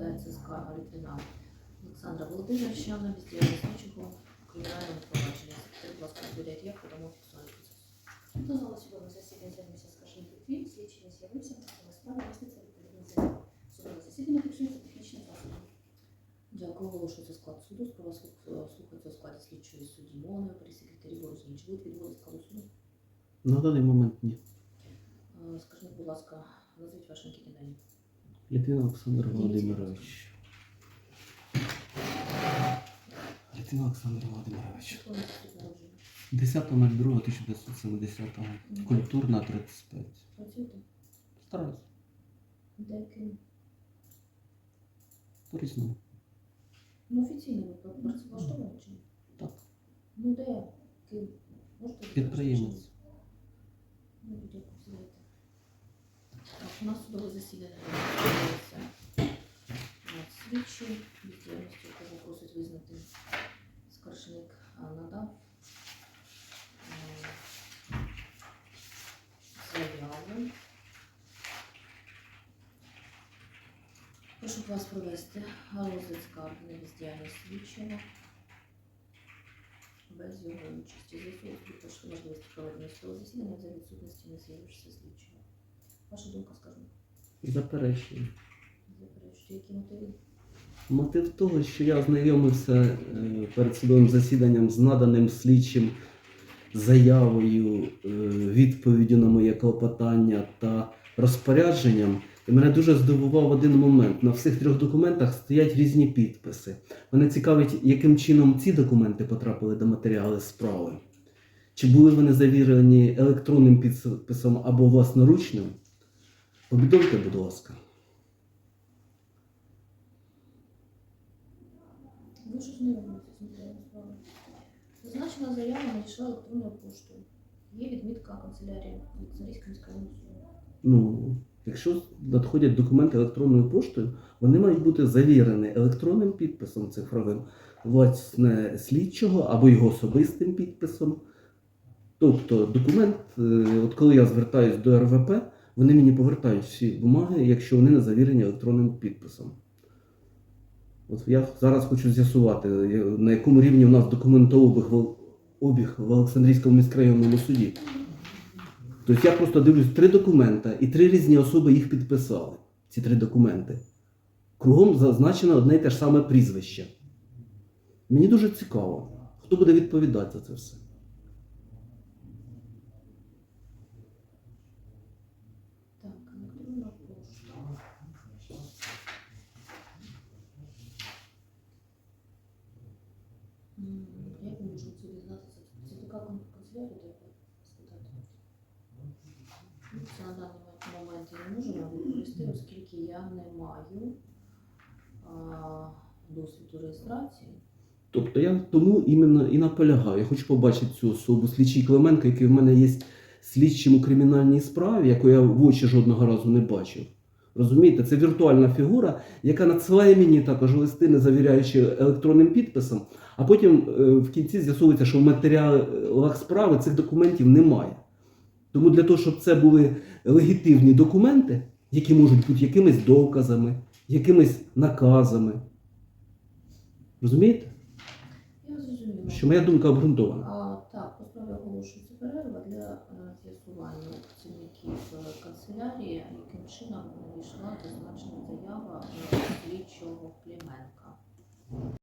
розглядається скарга Літвіна Олександра Володимировича на бездіяльність слідчого провадженні. Скажіть, будь ласка, довіряєте, як подамо фіксуальний процес? До зали судового засідання звернувся скаржник Литвін, слідчий не з'явився, матеріали справи міститься відповідно заяву. Судове засідання фіксується технічним засобом. Дякую, оголошується склад суду. Справа е, слухається у складі слідчої судді Мовної при секретарі Борозні. Чи будуть відводи складу суду? На даний момент ні. Е, Скажіть, будь ласка, назвіть ваш анкетні дані. Літвін Олександр Володимирович. Літвін Олександр Володимирович. Число місяців народження. 10.02.1970. Культурна 35. Працюєте? Стараюсь. Де ким? По-різному. Ну, офіційно ви працевлаштовані чи ні? Так. Ну, де? Ким? Можете Підприємець. Ну, дякую, сідайте. Так, у нас судове засідання відбувається. Слідчий від діяльності, якого просить визнати скаржник а, надав е, заяву. Прошу вас провести розгляд скарги на бездіяльність слідчого без його участі. З'ясовувати також можливості проведення судового засідання за відсутності не з'явившися слідчого. Ваша думка, скажімо, Заперечую. заперечуєте, які мотиви? Мотив того, що я ознайомився е, перед судовим засіданням з наданим слідчим заявою, е, відповіддю на моє клопотання та розпорядженням. І мене дуже здивував один момент. На всіх трьох документах стоять різні підписи. Мене цікавить, яким чином ці документи потрапили до матеріалу справи. Чи були вони завірені електронним підписом або власноручним? Повідомте, будь ласка. Ви ж ознайомилися з матеріалом справи. Зазначена заява надійшла електронною поштою. Є відмітка канцелярії Олександрійської міської суду. Ну, якщо надходять документи електронною поштою, вони мають бути завірені електронним підписом цифровим, власне, слідчого або його особистим підписом. Тобто документ, е, от коли я звертаюсь до РВП, вони мені повертають всі бумаги, якщо вони не завірені електронним підписом. От я зараз хочу з'ясувати, на якому рівні у нас документообіг обіг в Олександрійському міськрайонному суді. Тобто я просто дивлюсь три документа, і три різні особи їх підписали. Ці три документи. Кругом зазначено одне і те ж саме прізвище. Мені дуже цікаво, хто буде відповідати за це все. М, Як ми можемо це дізнатися? Це така канцелярія, де спитати? Це на даний момент я не можу вам відповісти, оскільки я не маю а, досвіду реєстрації. Тобто я тому іменно і наполягаю. Я хочу побачити цю особу, слідчий Клименко, який в мене є слідчим у кримінальній справі, яку я в очі жодного разу не бачив. Розумієте, це віртуальна фігура, яка надсилає мені також листи, не завіряючи електронним підписом, а потім е, в кінці з'ясовується, що в матеріалах справи цих документів немає. Тому для того, щоб це були легітимні документи, які можуть бути якимись доказами, якимись наказами. Розумієте? Я зрозуміла. Що моя думка обґрунтована. А, так, по справі оголошується перерва для е, працівників е, канцелярії, яким чином надійшла зазначена заява слідчого Клименка.